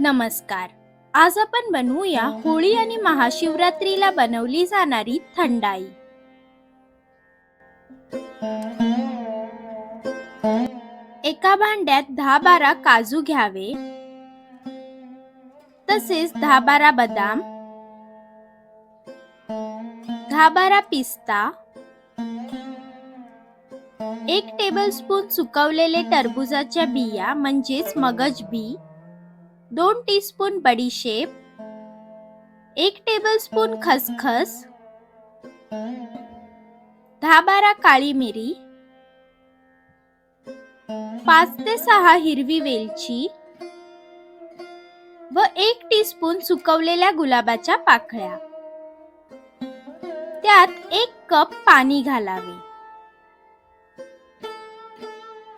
नमस्कार. आज आपण बनवूया होळी आणि महाशिवरात्रीला बनवली जाणारी थंडाई. एका भांड्यात दहा बारा काजू घ्यावे. तसेच दहा बारा बदाम. दहा बारा पिस्ता. एक टेबलस्पून सुकवलेले टरबुजाच्या बिया म्हणजेच मगज बी दोन टीस्पून बडीशेप एक टेबलस्पून खसखस दहा बारा काळी मिरी पाच ते सहा हिरवी वेलची व एक टीस्पून सुकवलेल्या गुलाबाच्या पाकळ्या. त्यात एक कप पाणी घालावे.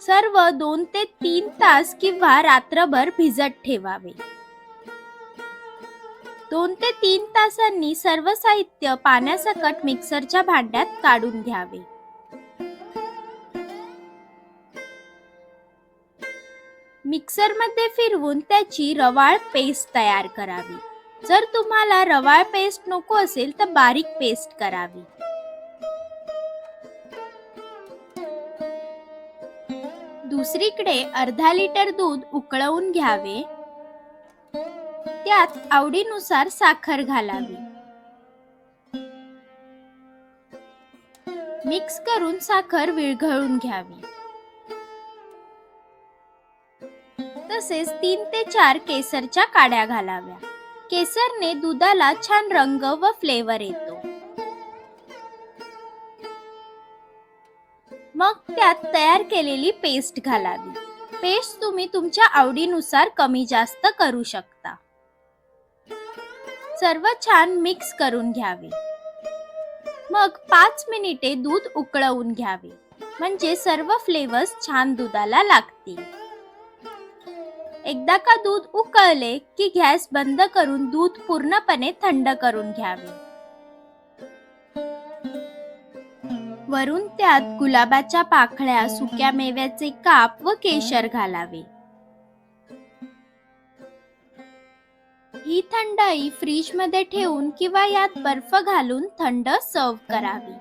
सर्व दोन ते तीन तास किंवा रात्रभर भिजत ठेवावे. दोन ते तीन तासांनी सर्व साहित्य पाण्यासकट मिक्सरच्या भांड्यात काढून घ्यावे. मिक्सरमध्ये फिरवून त्याची रवाळ पेस्ट तयार करावी. जर तुम्हाला रवाळ पेस्ट नको असेल तर बारीक पेस्ट करावी. दुसरीकडे अर्धा लिटर दूध उकळवून घ्यावे. त्यात आवडीनुसार साखर घालावी. मिक्स करून साखर विरघळून घ्यावी. तसेच तीन ते चार केसरच्या काड्या घालाव्या. केसरने दुधाला छान रंग व फ्लेवर येतो. मग त्यात तयार केलेली पेस्ट घालावी. पेस्ट तुम्ही तुमच्या आवडीनुसार कमी जास्त करू शकता. सर्व छान मिक्स करून घ्यावे. मग पाच मिनिटे दूध उकळवून घ्यावे. म्हणजे सर्व फ्लेवर्स छान दुधाला लागतील. एकदा का दूध उकळले की गॅस बंद करून दूध पूर्णपणे थंड करून घ्यावे. वरून त्यात गुलाबाच्या पाखळ्या सुक्या मेव्याचे काप व केशर घालावे. ही थंडाई फ्रीजमध्ये ठेवून किंवा यात बर्फ घालून थंड सर्व करावी.